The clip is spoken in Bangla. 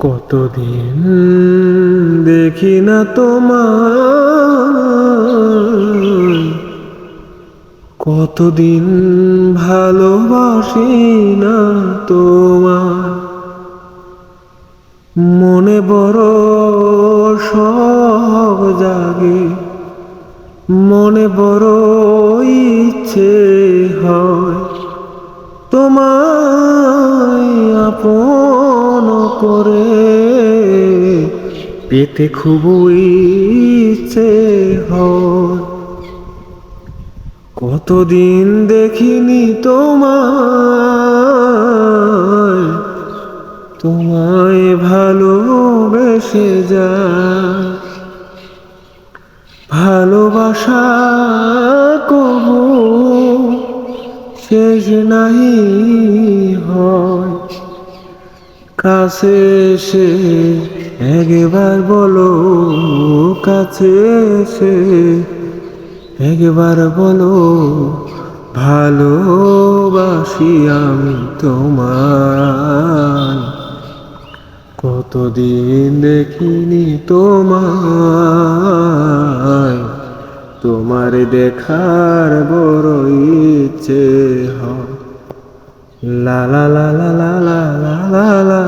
কতদিন দেখি না তোমার কতদিন ভালোবাসি না তোমার মনে বড় সব জাগে, মনে বড় ইচ্ছে হয়। তোমায় আপন করে। পেতে খুব ইচ্ছে কতদিন দেখিনি তোমায় তোমায় ভালোবেসে যা ভালোবাসা কবু শেষ নাহি কাছে এসে একবার বলো কাছে এসে। একবার বলো, ভালোবাসি আমি তোমায়। কতদিন দেখিনি তোমার তোমার দেখার বড় ইচ্ছে লা লা লা লা লা লা লা লা